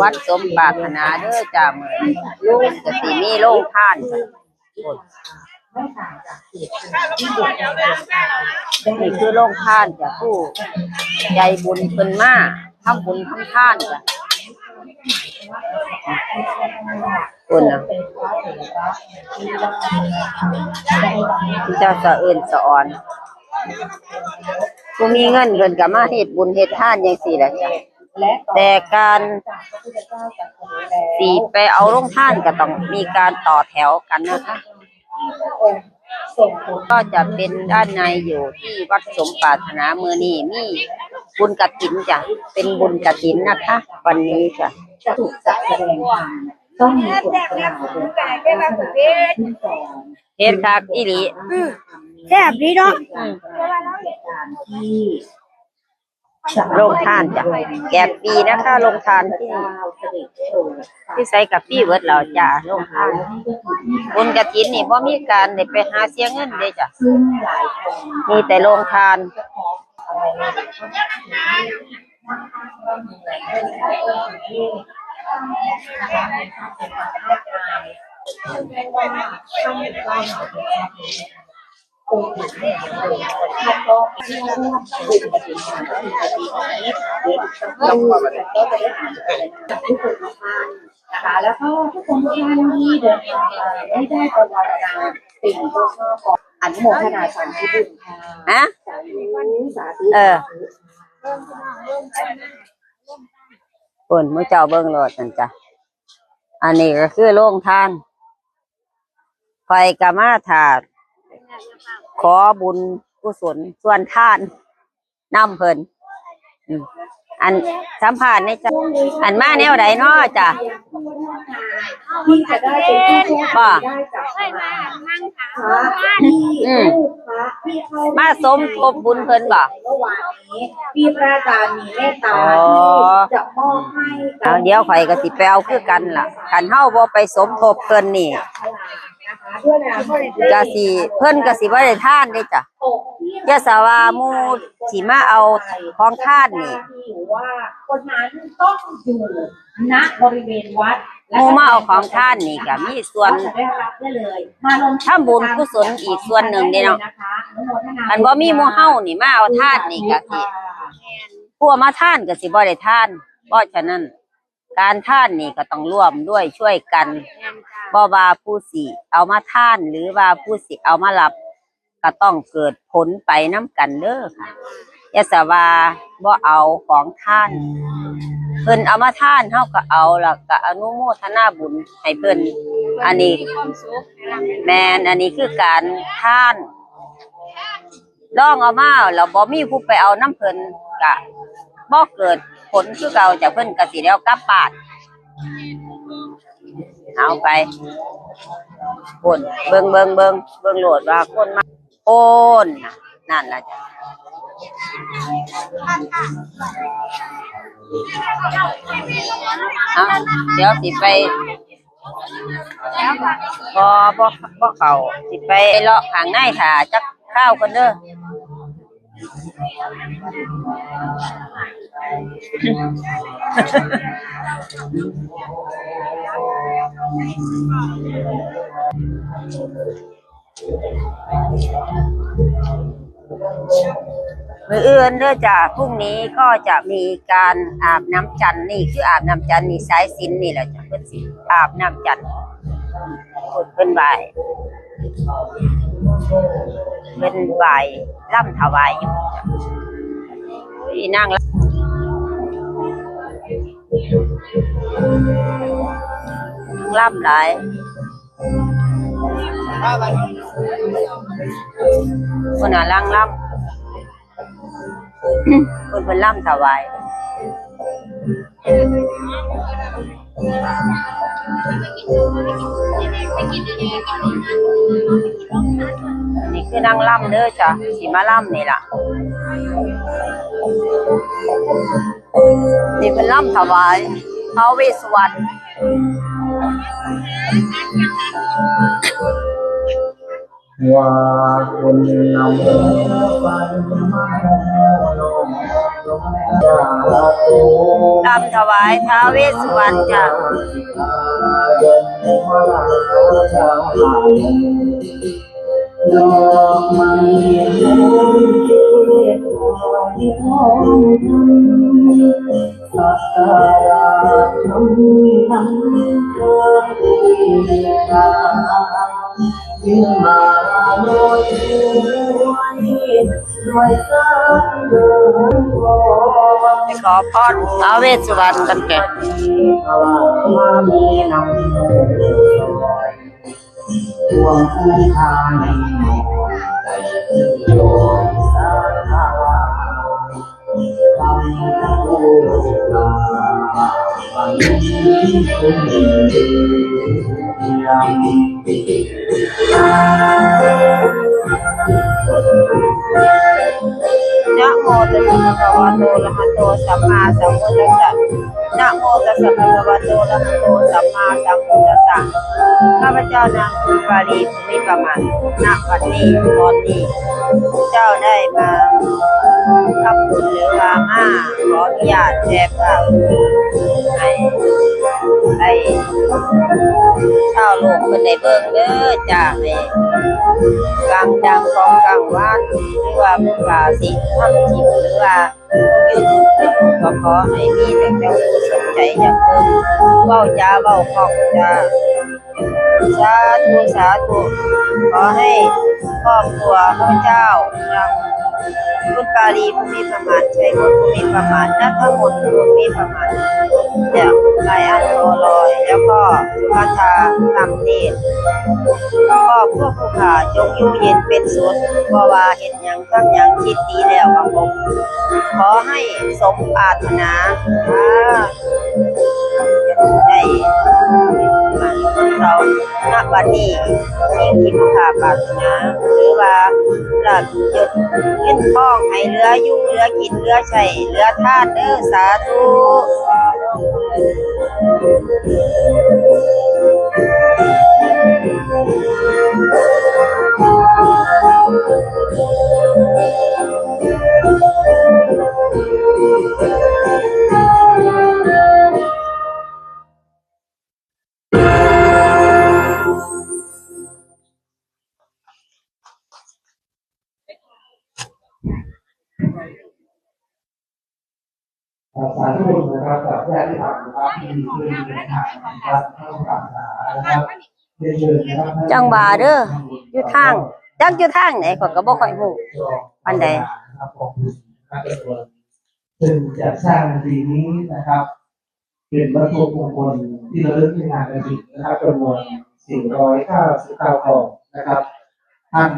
วัดสมปรารถนาเด้อจ้ามือนี้จะสิมีโรงท่านนี่คือโรงท่านจ้ะผู้ใจบุญเพิ่นมาทำบุญทำท่านจ้ะคุณน่ะเจ้าสะเอิ้นสะอ่อนผู้มีเงินเพิ่นก็มาเฮ็ดบุญเฮ็ดท่านจังซี่แหละจ้ะ แต่การสีไปเอาลงท่านก็ต้องมีการต่อแถวกันนะคะก็จะเป็นด้านในอยู่ที่วัดสมปรารถนามือนี้มีบุญกฐินจ้ะเป็นบุญกฐินนะคะ วันนี้จ้ะจะถูกจัดแสดงธรรมต้องมีบทกล่าวบนการขึ้นสอนเฮ็ดคักอีหลีแซ่บดีเนาะ การงทานจ้ะแก่ปีนะคะลงทานที่ที่ใส่กับพี่เวิร์ดเราจ้ะลงทานบุญกฐินนี่บ่มีการได้ไปหาเสียเงินเด้จ้ะซึ่โรงหลาย คนมีแต่ลงทานอะไรเนี่ยต้องก็จะได้อ่านทุกคนท่านะคะ แล้วก็ทุกคนทุกท่านที่เดินทางมาไม่ได้ภาวนาสิ่งที่ชอบบอกอนุโมทนาสาธุบุญค่ะฮะสาธุสาธุเออคนมื่อเจ้าเบิ่งโลดนั่นจ้ะอันนี้ก็คือโรงทานไฟกามาถาด ขอบุญกุศลส่วนท่านนำเพิ่นอืมอันสัมภาษณ์ในจ้ะอันมาแนวใดเนาะจ้ะที่จะได้เป็นผู้โชคว่าดีได้กับพระนั่งถามพระที่ลูกพระที่เข้ามามาสมทบบุญเพิ่นบ่เมื่อวานนี้ที่พระอาจารย์มีเมตตาอ๋อที่จะมอบให้กับเอาเดี๋ยวข่อยก็สิไปเอาคือกันล่ะคันเฮาบ่ไปสมทบเพิ่นนี่ นะคะด้วยนะก็สิเพิ่นก็สิบ่ได้ทานเด้จ้ะตกที่ยะสาวาหมู่สิมาเอาของทานนี่ที่ว่าคนนั้นต้องอยู่ณบริเวณวัดหมู่มาเอาของทานนี่ก็มีส่วนจะได้รับได้เลยมาลงทำบุญกุศลอีกส่วนหนึ่งเด้เนาะนะคะอนุโมทนาอันบ่มีหมู่เฮานี่มาเอาทานนี่ก็สิผู้เอามาทานก็สิบ่ได้ทานเพราะฉะนั้น การท่านนี่ก็ต้องร่วมด้วยช่วยกันบ่ว่าผู้สิเอามาท่านหรือว่าผู้สิเอามารับก็ต้องเกิดผลไปน้ำกันเด้อค่ะยะสาวาบ่เอาของท่านเพิ่นเอามาท่านเฮาก็เอาแล้วก็อนุโมทนาบุญให้เพิ่นอันนี้แมนอันนี้คือการท่านลองเอามาแล้วบ่มีผู้ไปเอาน้ำเพิ่นก็บ่เกิด ลคือเก่าจากเพิ่นก็สิแล้วกลับบ้านเอาไปคนเบิงเบิงเบิงเบิงโหลดว่าคนมาโอนนั่นละจ้ะเอาเดี๋ยวสิไปบอบอบอเขาสิไปเลาะขางในถ่าจักข้าวกันเด้อ มืออื่นเด้อจ้ะพรุ่งนี้ก็จะมีการอาบน้ำจันทร์นี่คืออาบน้ำจันทร์นี่สายสินนี่แหละจ้ะเพิ่นสิอาบน้ำจันทร์เพิ่นบ่าย เพิ่นบ่ายร่ำถวายอยู่จ้ะอีนั่งร่ำหลายคนน่ะล่างล่ำคนเป็นล่ำถวาย นนี้คือนางล่ำเด้อจ้ะสีมาล่ำนี่ล่ะ นี่เป็นล่ำถวายท้าวเวสวรรณว่าคุณนำไปมาโลม ลำถวายท้าวเวสสุวรรณจ้ะดอกไม้เล็กที่ทองทำสักการะทำทำเธอดีกายิ่งมา โดยด้วยสักเดินรอขอพรท้าเวสสุวรรณกันแกมามีนำดวงผู้ชายใจโดยสายตาทำผู้ตาวันนี้คุณยัง นะโมตัสสะภะคะวะโตอะระหะโตสัมมาสัมพุทธัสสะนะโมตัสสะภะคะวะโตอะระหะโตสัมมาสัมพุทธัสสะข้าพเจ้านางคุณปารีภูมิประมาณณวันนี้ตอนนี้เจ้าได้มา ทำบุญหรือวามาขออนุญาตแจ้งว่าให้ให้ชาวโลกเพิ่นได้เบิ่งเด้อจ้าให้กลางดังของกลางวันหรือว่าผู้ว่าสิทำจิตหรือว่ายูทูบก็ขอให้มีแต่เจ้าผู้สนใจอยากเบิ่งเว้าจาเว้าคองจ้าสาธุสาธุขอให้ครอบครัวพระเจ้ายัง คุณปารีผู้มีประมาณชัยมนต์ผู้มีประมาณนัทมนต์ผู้มีประมาณเดี๋ยวไลอันโตลอย แล้วก็สุภาชาทำเนตรก็พวกผู้ขาจงอยู่เย็นเป็นสุดเพราะว่าเห็นอย่างทำอย่างคิดดีแล้วครับผมขอให้สมปรารถนาอ่าได้ เราณบัดนี้ยิ่งที่ผู้ขาปากนะหรือว่าหลับหยุดเงินทองให้เรืออยู่เรือกินเรือใช้เรือทานเด้อสาธุ สาธุนะครับกับญาติธรรมนะครับที่มีเพื่อนร่วมทางนะครับเข้าปรักษานะครับเรียนเชิญนะครับจังหวาเด้ออยู่ทางจักอยู่ทางไหนข้อยก็บ่ค่อยรู้อันใดนะครับขอบคุณนะครับเป็นตัวซึ่งจัดสร้างในปีนี้นะครับเป็นวัตถุมงคลที่ระลึกในงานกระถิ่นนะครับจำนวน499กล่องนะครับท่าน